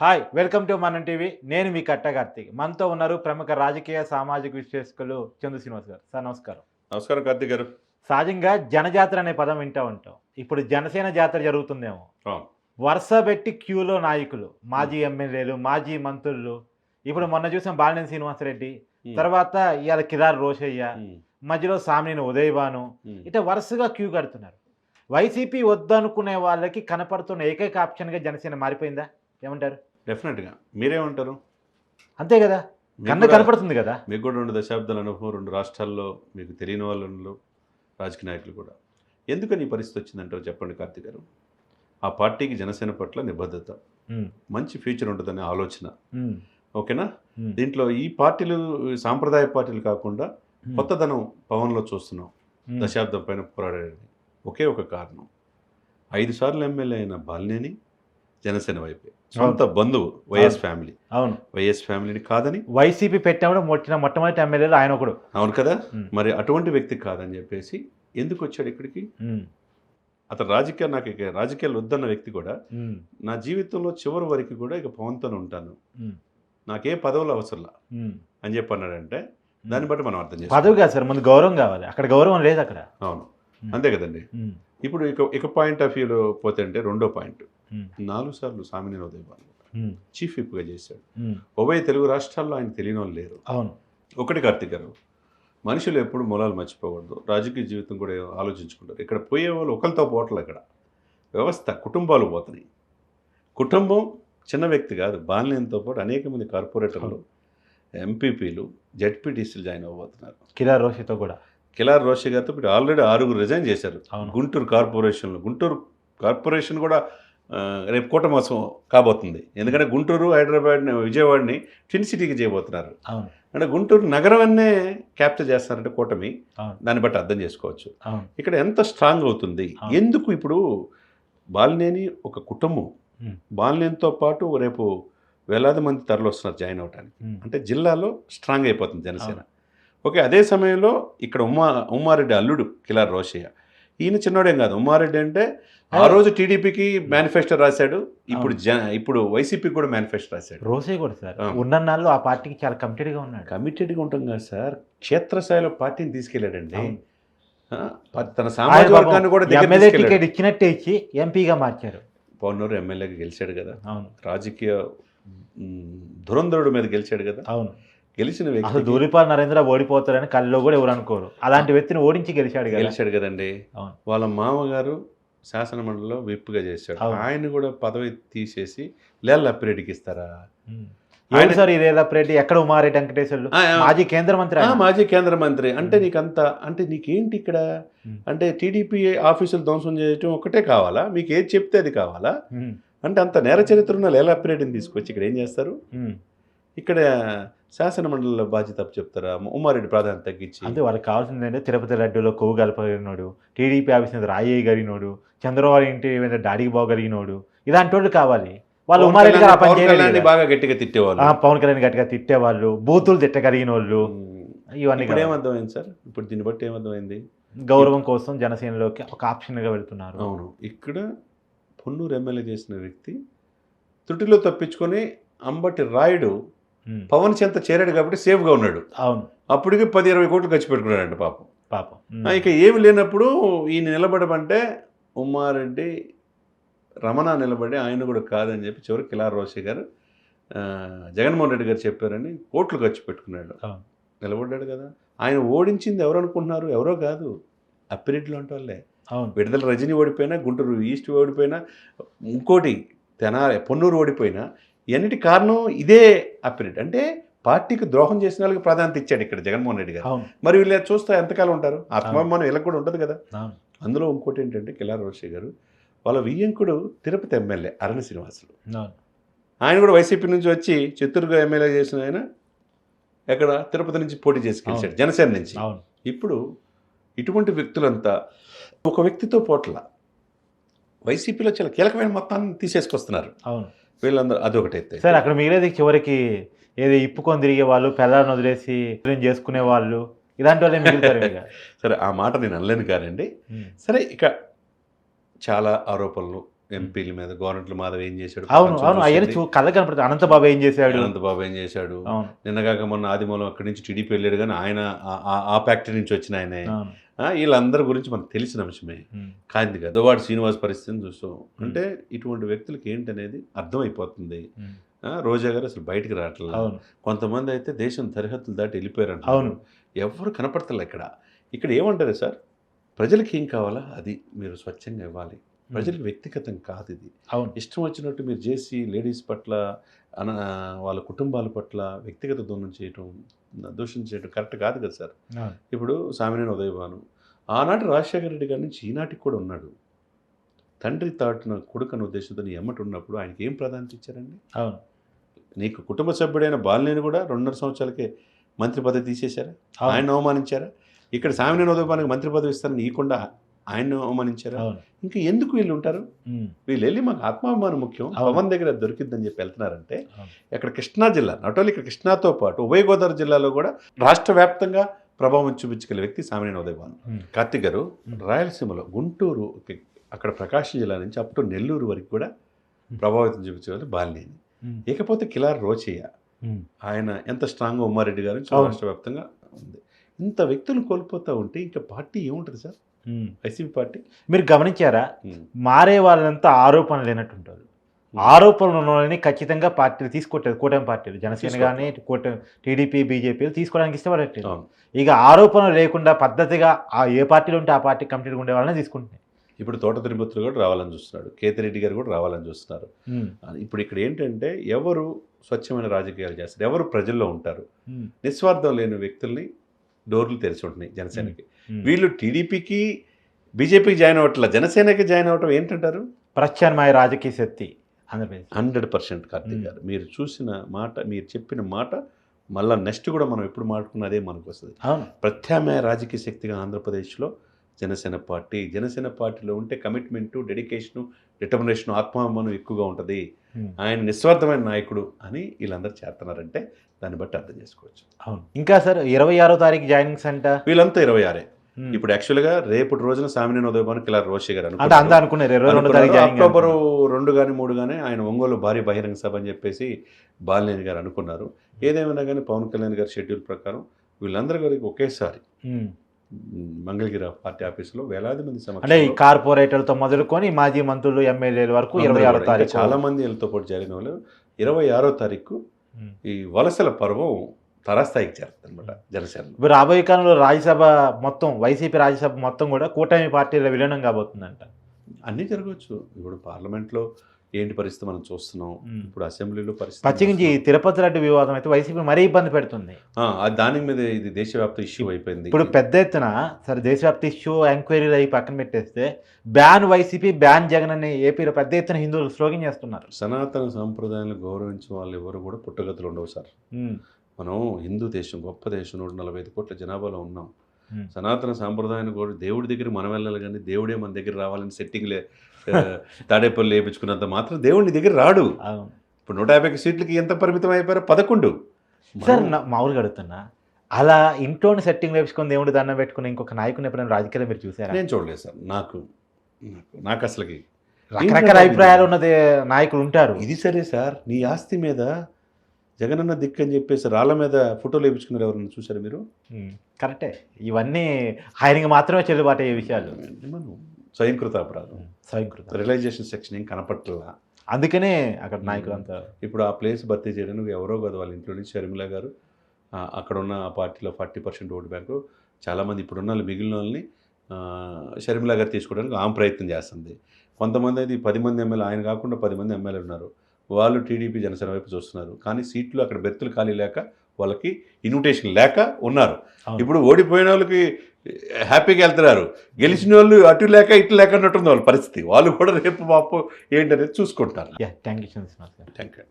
Hi welcome to Manam TV. నేను మీ కట్ట కార్తీక్. మనతో ఉన్నారు ప్రముఖ రాజకీయ సామాజిక విశ్లేషకులు చందు శ్రీనివాస్ గారు. సార్ నమస్కారం. నమస్కారం కార్తీక్ గారు. సహజంగా జనజాతర అనే పదం వింటూ ఉంటాం. ఇప్పుడు జనసేన జాతర జరుగుతుందేమో. వరుస పెట్టి క్యూలో నాయకులు మాజీ ఎమ్మెల్యేలు మాజీ మంత్రులు. ఇప్పుడు మొన్న చూసాం బాలినేని శ్రీనివాసరెడ్డి తర్వాత ఇవాళ కిదార్ రోషయ్య. మధ్యలో సామినేని ఉదయభాను. ఇట్లా వరుసగా క్యూ కడుతున్నారు. వైసీపీ వద్దనుకునే వాళ్ళకి కనపడుతున్న ఏకైక ఆప్షన్గా జనసేన మారిపోయిందా? ఏమంటారు? డెఫినెట్గా మీరేమంటారు? అంతే కదా. కన్న కనపడుతుంది కదా. మీకు కూడా రెండు దశాబ్దాల అనుభవం రెండు రాష్ట్రాల్లో మీకు తెలియని వాళ్ళు రాజకీయ నాయకులు కూడా. ఎందుకని ఈ పరిస్థితి వచ్చిందంటారు చెప్పండి కార్తీక్ గారు? ఆ పార్టీకి జనసేన పట్ల నిబద్ధత. మంచి ఫ్యూచర్ ఉంటుందనే ఆలోచన. ఓకేనా? దీంట్లో ఈ పార్టీలు సాంప్రదాయ పార్టీలు కాకుండా కొత్తదనం పవన్లో చూస్తున్నాం. దశాబ్దం పైన పోరాడేది. ఒకే ఒక కారణం. ఐదు సార్లు ఎమ్మెల్యే అయిన బాలినేని జనసేన వైపే. సొంత బంధువు వైఎస్. ఫ్యామిలీ. అవును. వైఎస్ ఫ్యామిలీని కాదని వైసీపీ పెట్టినప్పుడు మొట్టిన మొట్టమొదటి ఎమ్మెల్యేలు ఆయన ఒకడు. అవును కదా? మరి అటువంటి వ్యక్తి కాదని చెప్పేసి ఎందుకు వచ్చాడు ఇక్కడికి? అతను రాజకీయ నాకు ఇక రాజకీయాలు వద్దన్న వ్యక్తి కూడా నా జీవితంలో చివరి వరకు కూడా ఇక పవన్తోనే ఉంటాను. నాకే పదవులు అవసరంలా అని చెప్పి అన్నాడంటే. దాన్ని బట్టి మనం అర్థం పదవి చేసుకోవాలి కాదు సార్ ముందు గౌరవం కావాలి. అక్కడ గౌరవం లేదు అక్కడ. అవును. అంతే కదండి? ఇప్పుడు ఇక ఇక పాయింట్ ఆఫ్ వ్యూలో పోతే అంటే రెండో పాయింట్. నాలుగు సార్లు సామినేని ఉదయభాను ఉమ్, చీఫ్ విప్గా చేశాడు. ఉభయ తెలుగు రాష్ట్రాల్లో ఆయన తెలియని వాళ్ళు లేరు. అవును. ఒకటి కార్తీక్ గారు మనుషులు ఎప్పుడు మూలాలు మర్చిపోకూడదు. రాజకీయ జీవితం కూడా ఆలోచించుకుంటారు. ఇక్కడ పోయే వాళ్ళు ఒకరితో పోవట్లే ఇక్కడ వ్యవస్థ కుటుంబాలు పోతున్నాయి. కుటుంబం చిన్న వ్యక్తి కాదు. బాలినేనితో పాటు అనేక మంది కార్పొరేటర్లు ఎంపీపీలు జెడ్పీటీసీలు జాయిన్ అవ్వబోతున్నారు. కిరార్ రోషితో కూడా. కిలార్ రోషి గారితో ఇప్పుడు ఆల్రెడీ ఆరుగురు రిజైన్ చేశారు. గుంటూరు కార్పొరేషన్లో. గుంటూరు కార్పొరేషన్ కూడా రేపు కూటమాసం కాబోతుంది. ఎందుకంటే గుంటూరు హైదరాబాద్ని విజయవాడని ట్విన్ సిటీకి చేయబోతున్నారు. అంటే గుంటూరు నగరాన్నే క్యాప్చర్ చేస్తారంటే కూటమి దాన్ని బట్టి అర్థం చేసుకోవచ్చు. ఇక్కడ ఎంత స్ట్రాంగ్ అవుతుంది. ఎందుకు ఇప్పుడు బాలినేని ఒక కుటుంబం. బాలినేనితో పాటు రేపు వేలాది మంది తరలి వస్తున్నారు జాయిన్ అవడానికి అంటే జిల్లాలో స్ట్రాంగ్ అయిపోతుంది జనసేన. ఓకే అదే సమయంలో ఇక్కడ ఉమా ఉమ్మారెడ్డి అల్లుడు కిలార్ రోషయ్య. ఈయన చిన్నోడేం కాదు. ఉమ్మారెడ్డి అంటే ఆ రోజు టీడీపీకి మేనిఫెస్టో రాశాడు ఇప్పుడు జ ఇప్పుడు వైసీపీకి కూడా మేనిఫెస్టో రాశాడు. రోసే కూడా సార్. ఆ. ఉన్న నాళ్ళు ఆ పార్టీకి చాలా కమిటెడ్గా ఉన్నాడు. కమిటెడ్గా ఉంటాం కదా సార్. క్షేత్రస్థాయిలో పార్టీని తీసుకెళ్ళాడండి తన సామాజిక వర్గాన్ని కూడా ఎమ్మెల్యే. టికెట్ ఇచ్చినట్టే ఇచ్చి ఎంపీగా మార్చారు. పౌర్ణూరు ఎమ్మెల్యేగా గెలిచాడు కదా. అవును. రాజకీయ ధురంధరుడు మీద గెలిచాడు కదా. అవును. గెలిచిన వ్యక్తి దూలిపాల్ నరేంద్ర ఓడిపోతారని కళ్ళలో కూడా ఎవరు అనుకోరు. అలాంటి వ్యక్తిని ఓడించి గెలిచాడు గెలిచాడు కదండి. వాళ్ళ మామగారు శాసన మండలిలో విప్పుగా చేశాడు. ఆయన కూడా పదవి తీసేసి లేళ్ళ అప్పిరెడ్డికి ఇస్తారా. ఆయన- సార్ ఇదే రెడ్డి ఎక్కడ ఉమారెడ్డి వెంకటేశ్వర్లు? మాజీ కేంద్ర మంత్రి. మాజీ కేంద్ర మంత్రి. అంటే ఉమ్. నీకంత అంటే నీకేంటి ఇక్కడ. అంటే టీడీపీ ఆఫీసులు ధ్వంసం చేయటం ఒకటే కావాలా? మీకు ఏది చెప్తే అది కావాలా? అంటే అంత నేర చరిత్ర ఉన్న లేలా అప్పిరెడ్డిని తీసుకొచ్చి ఇక్కడ ఏం చేస్తారు. ఇక్కడ శాసన మండలిలో బాధ్యత చెప్తారా? ఉమ్మారెడ్డి ప్రాధాన్యత తగ్గించి. అంతే వాళ్ళకి కావాల్సింది ఏంటంటే తిరుపతి లడ్డూలో కొవ్వు కలపగలిగినోడు టీడీపీ ఆఫీస్ మీద రాయి గలిగినోడు చంద్రబాబు ఇంటి మీద డాడీకి పోగలిగినోడు ఇలాంటి వాళ్ళు కావాలి. వాళ్ళు పవన్ ఉమారెడ్డి గారు పని చేయలేదు. బాగా గట్టిగా తిట్టేవాళ్ళు. పవన్ కళ్యాణ్ గట్టిగా తిట్టేవాళ్ళు బూతులు తిట్టగలిగిన వాళ్ళు. ఇవన్నీ. ఏమర్థమైంది సార్? ఇప్పుడు దీన్ని బట్టి ఏమర్థమైంది? గౌరవం కోసం జనసేనలోకి ఒక ఆప్షన్గా వెళ్తున్నారు. అవును. ఇక్కడ పొన్నూరు ఎమ్మెల్యే చేసిన వ్యక్తి త్రుటిలో తప్పించుకొని అంబటి రాయుడు పవన్ చెంత చేరాడు కాబట్టి సేఫ్గా ఉన్నాడు. అవును. అప్పటికి పది ఇరవై కోట్లు ఖర్చు పెట్టుకున్నాడంట పాపం. పాపం. ఇక ఏమి లేనప్పుడు ఈయన నిలబడమంటే ఉమ్మారెడ్డి రమణ నిలబడి ఆయన కూడా కాదని చెప్పి చివరికి కిలార్ రోషి గారు జగన్మోహన్ రెడ్డి గారు చెప్పారని కోట్లు ఖర్చు పెట్టుకున్నాడు. నిలబడ్డాడు కదా. ఆయన ఓడించింది ఎవరు అనుకుంటున్నారు? ఎవరో కాదు. అప్పిరెడ్డిలో అంటే వాళ్ళే. అవును. విడుదల రజనీ ఓడిపోయినా గుంటూరు ఈస్ట్ ఓడిపోయినా ఇంకోటి తెనాలి పొన్నూరు ఓడిపోయినా ఎన్నిటి కారణం ఇదే అప్పిరెడ్డి అంటే పార్టీకి ద్రోహం చేసిన వాళ్ళకి ప్రాధాన్యత ఇచ్చాడు ఇక్కడ జగన్మోహన్ రెడ్డి గారు. మరి వీళ్ళు చూస్తే ఎంతకాలం ఉంటారు? ఆత్మాభిమానం వీళ్ళకి కూడా ఉంటుంది కదా. అందులో ఇంకోటి ఏంటంటే కిలార్ రోషి గారు వాళ్ళ వియ్యంకుడు తిరుపతి ఎమ్మెల్యే అరణ్య శ్రీనివాసులు. ఆయన కూడా వైసీపీ నుంచి వచ్చి చిత్తూరుగా ఎమ్మెల్యే చేసిన ఆయన ఎక్కడ? తిరుపతి నుంచి పోటీ చేసి గెలిచాడు జనసేన నుంచి. ఇప్పుడు ఇటువంటి వ్యక్తులంతా ఒక వ్యక్తితో పోట్ల. వైసీపీలో చాలా కీలకమైన మొత్తాన్ని తీసేసుకొస్తున్నారు. అవును. వీళ్ళందరూ అదొకటి అయితే. సార్ అక్కడ మిగిలేది చివరికి ఏదో ఇప్పుకొని తిరిగే వాళ్ళు పిల్లలను వదిలేసి చేసుకునే వాళ్ళు ఇలాంటి వాళ్ళే మిగులుతారు. సరే ఆ మాట నేను అనలేను కానండి. సరే ఇక చాలా ఆరోపణలు ఎంపీల మీద గవర్నమెంట్ మాధవ్ ఏం చేశాడు? అవును అవును అవన్నీ కళ్ళ కనపడుతుంది అనంతబాబు ఏం చేశాడు? అనంతబాబు ఏం చేశాడు? నిన్నగాక మొన్న ఆదిమూలం అక్కడి నుంచి టీడీపీ వెళ్ళాడు కానీ ఆయన ఆ- ఫ్యాక్టరీ నుంచి వచ్చిన ఆయనే. వీళ్ళందరి గురించి మనకు తెలిసిన అంశమే. కాదు కదా వాడు శ్రీనివాస్ పరిస్థితిని చూస్తాం. అంటే ఇటువంటి వ్యక్తులకి ఏంటనేది అర్థమైపోతుంది. ఉమ్, ఆ, రోజా గారు అసలు బయటికి రావట్లేదు. కొంతమంది అయితే దేశం సరిహద్దులు దాటి వెళ్ళిపోయారంట అవును. ఎవరు కనపడతలే ఇక్కడ. ఇక్కడ ఏమంటారు సార్? ప్రజలకి ఏం కావాలా? అది మీరు స్వచ్ఛంగా ఇవ్వాలి. ప్రజలకు వ్యక్తిగతం కాదు ఇది. అవును. ఇష్టం వచ్చినట్టు మీరు చేసి లేడీస్ పట్ల అన వాళ్ళ కుటుంబాల పట్ల వ్యక్తిగత దూరం చేయటం దూషణ చేయటం కరెక్ట్ కాదు కదా సార్? ఇప్పుడు సామినేని ఉదయభాను. ఆనాటి రాజశేఖర రెడ్డి గారి నుంచి ఈనాటికి కూడా ఉన్నాడు. తండ్రి తాటిన కొడుకు అనే ఉద్దేశంతో నీ ఎమ్మటి ఉన్నప్పుడు ఆయనకి ఏం ప్రాధాన్యత ఇచ్చారండి? అవును. నీకు కుటుంబ సభ్యుడైన బాలినేని కూడా రెండున్నర సంవత్సరాలకే మంత్రి పదవి తీసేశారా? ఆయన అవమానించారా? ఇక్కడ సామినేని ఉదయభానికి మంత్రి పదవి ఇస్తారని ఇవ్వకుండా ఆయన అవమానించారా? ఇంకా ఎందుకు వీళ్ళు ఉంటారు? వీళ్ళు వెళ్ళి మాకు ఆత్మాభిమానం ముఖ్యం. పవన్ దగ్గర అది దొరికిందని చెప్పి వెళ్తున్నారంటే. ఇక్కడ కృష్ణా జిల్లా నాట్ ఓన్లీ ఇక్కడ కృష్ణాతో పాటు ఉభయ గోదావరి జిల్లాలో కూడా రాష్ట్ర వ్యాప్తంగా ప్రభావం చూపించగల వ్యక్తి సామినేని ఉదయభాను. ఉమ్, కార్తిక్ గారు. రాయలసీమలో గుంటూరు అక్కడ ప్రకాశం జిల్లా నుంచి అప్ టు నెల్లూరు వరకు కూడా ప్రభావితం చూపించగల బాలినేని ఇకపోతే కిలార్ రోచయ్య ఆయన ఎంత స్ట్రాంగ్ ఉమ్మారెడ్డి గారు. రాష్ట్ర వ్యాప్తంగా ఉంది. ఇంత వ్యక్తులు కోల్పోతూ ఉంటే ఇంకా పార్టీ ఏముంటుంది సార్. YCP party. మీరు గమనించారా? Hmm. మారే వాళ్ళంతా ఆరోపణలు లేనట్టుంటారు. ఆరోపణలు ఉన్న వాళ్ళని ఖచ్చితంగా పార్టీలు తీసుకుంటారు కూటమి పార్టీలు. జనసేన. కానీ కూటమి టీడీపీ బీజేపీలు తీసుకోవడానికి ఇష్టపడట్లేదు. ఇక ఆరోపణలు లేకుండా పద్ధతిగా ఆ ఏ పార్టీలో ఉంటే ఆ పార్టీ కమిటీలు ఉండే వాళ్ళని తీసుకుంటున్నాయి. ఇప్పుడు తోట తిరుపతిలో కూడా రావాలని చూస్తున్నాడు కేతిరెడ్డి గారు కూడా రావాలని చూస్తున్నారు. ఇప్పుడు ఇక్కడ ఏంటంటే ఎవరు స్వచ్ఛమైన రాజకీయాలు చేస్తారు? ఎవరు ప్రజల్లో ఉంటారు? నిస్వార్థం లేని వ్యక్తుల్ని డోర్లు తెరిచి ఉంటున్నాయి జనసేనకి. వీళ్ళు టీడీపీకి బీజేపీకి జాయిన్ అవ్వట్ల? జనసేనకి జాయిన్ అవ్వటం ఏంటంటారు? ప్రత్యామ్నాయ రాజకీయ శక్తి Andhra Pradesh. Hundred percent Karthik hmm. Garu. మీరు చూసిన మాట మీరు చెప్పిన మాట మళ్ళీ నెక్స్ట్ కూడా మనం ఎప్పుడు మాట్లాడుకున్నదే మనకు వస్తుంది. ప్రత్యామ్నాయ రాజకీయ శక్తిగా ఆంధ్రప్రదేశ్లో జనసేన పార్టీ జనసేన పార్టీలో ఉంటే కమిట్మెంటు డెడికేషను డిటర్మినేషన్ ఆత్మాభిమానం ఎక్కువగా ఉంటుంది. ఉమ్, ఆయన నిస్వార్థమైన నాయకుడు అని వీళ్ళందరూ చేస్తున్నారంటే దాన్ని బట్టి అర్థం చేసుకోవచ్చు. అవును. ఇంకా సార్ ఇరవై ఆరో తారీఖు జాయినింగ్స్ అంట వీళ్ళంతా ఇరవై ఆరే. ఉమ్, ఇప్పుడు యాక్చువల్గా రేపటి రోజున సామినేని ఉదయభాను కిలా రోషి గారు అక్టోబర్ రెండు కానీ మూడు కానీ ఆయన ఒంగోలు భారీ బహిరంగ సభ అని చెప్పేసి బాలినేని గారు అనుకున్నారు. ఏదేమైనా కానీ పవన్ కళ్యాణ్ గారి షెడ్యూల్ ప్రకారం వీళ్ళందరి గారికి ఒకేసారి మ్, మంగళగిరి పార్టీ ఆఫీసులో వేలాది మంది అంటే ఈ కార్పొరేటర్లతో మొదలుకొని మాజీ మంత్రులు ఎమ్మెల్యేల వరకు ఇరవై ఆరో తారీఖు. చాలా మంది వీళ్ళతో పాటు జరిగిన వాళ్ళు ఇరవై ఆరో తారీఖు ఉమ్. ఈ వలసల పర్వం తరాస్థాయికి చేరుతుంది అనమాట జనసేనలో. ఇప్పుడు రాబోయే కాలంలో రాజ్యసభ మొత్తం వైసీపీ రాజ్యసభ మొత్తం కూడా కూటమి పార్టీల విలీనం కాబోతుందంట. అన్నీ జరగవచ్చు. ఇప్పుడు పార్లమెంట్లో ఏంటి పరిస్థితి మనం చూస్తున్నాం. ఇప్పుడు అసెంబ్లీలో పరిస్థితి ఈ తిరుపతి రెడ్డి వివాదం అయితే వైసీపీ మరీ ఇబ్బంది పెడుతుంది. దాని మీద ఇది దేశవ్యాప్త ఇష్యూ అయిపోయింది. ఇప్పుడు పెద్ద ఎత్తున సరే దేశవ్యాప్త ఇష్యూ ఎంక్వైరీలు అయ్యి పక్కన పెట్టేస్తే బ్యాన్ వైసీపీ బ్యాన్ జగన్ అని ఏపీలో పెద్ద ఎత్తున హిందువులు స్లోగన్ చేస్తున్నారు. సనాతన సాంప్రదాయాలను గౌరవించిన వాళ్ళు ఎవరు కూడా పుట్టగతులు ఉండవు సార్. మనం హిందూ దేశం గొప్ప దేశం నూట నలభై ఐదు కోట్ల జనాభాలో ఉన్నాం. సనాతన సాంప్రదాయాన్ని కూడా దేవుడి దగ్గర మనం వెళ్ళాలి కానీ దేవుడే మన దగ్గర రావాలని సెట్టింగ్ లే ఆ, తాడేపల్లి వేయించుకున్నంత మాత్రం దేవుడి దగ్గర రాడు. ఇప్పుడు నూట యాభై సీట్లకి ఎంత పరిమితం అయిపోయారో పదకొండు. సార్ మామూలుగా అడుగుతున్నా అలా ఇంట్లోని సెట్టింగ్ వేసుకొని దేవుడి దండం పెట్టుకుని ఇంకొక నాయకుని ఎప్పుడైనా రాజకీయాలు మీరు చూసారా? నేను చూడలేదు సార్. నాకు నాకు నాకు అసలుకి రకరకాల అభిప్రాయాలు ఉన్నది నాయకులు ఉంటారు. ఇది సరే సార్. నీ ఆస్తి మీద జగనన్న దిక్కు అని చెప్పేసి రాళ్ళ మీద ఫోటోలు వేయించుకున్నారు ఎవరన్నా చూసారు మీరు? కరెక్టే. ఇవన్నీ ఆయనకి మాత్రమే చెల్లుబాటు అయ్యే విషయాలు. మనం స్వయంకృత అపరాధం. స్వయంకృతం. రియలైజేషన్ సెక్షన్ ఏం కనపట్లా? అందుకనే అక్కడ నాయకులంతా ఇప్పుడు ఆ ప్లేస్ భర్తీ చేయడానికి ఎవరో కాదు వాళ్ళ ఇంట్లో నుంచి షర్మిల గారు అక్కడ ఉన్న ఆ పార్టీలో ఫార్టీ పర్సెంట్ ఓటు బ్యాంకు. చాలామంది ఇప్పుడున్న వాళ్ళు మిగిలిన వాళ్ళని షర్మిల గారు తీసుకోవడానికి ఆమె ప్రయత్నం చేస్తుంది. కొంతమంది అయితే పది మంది ఎమ్మెల్యే ఆయన కాకుండా పది మంది ఎమ్మెల్యేలు ఉన్నారు. వాళ్ళు టీడీపీ జనసేన వైపు చూస్తున్నారు. కానీ సీట్లు అక్కడ బెర్తులు ఖాళీ లేక వాళ్ళకి ఇన్విటేషన్ లేక ఉన్నారు. ఇప్పుడు ఓడిపోయిన వాళ్ళకి హ్యాపీగా వెళ్తున్నారు. గెలిచిన వాళ్ళు అటు లేక ఇటు లేక అన్నట్టుంది వాళ్ళ పరిస్థితి. వాళ్ళు కూడా రేపు మాపు ఏంటనేది చూసుకుంటారు. Yeah thank you thank you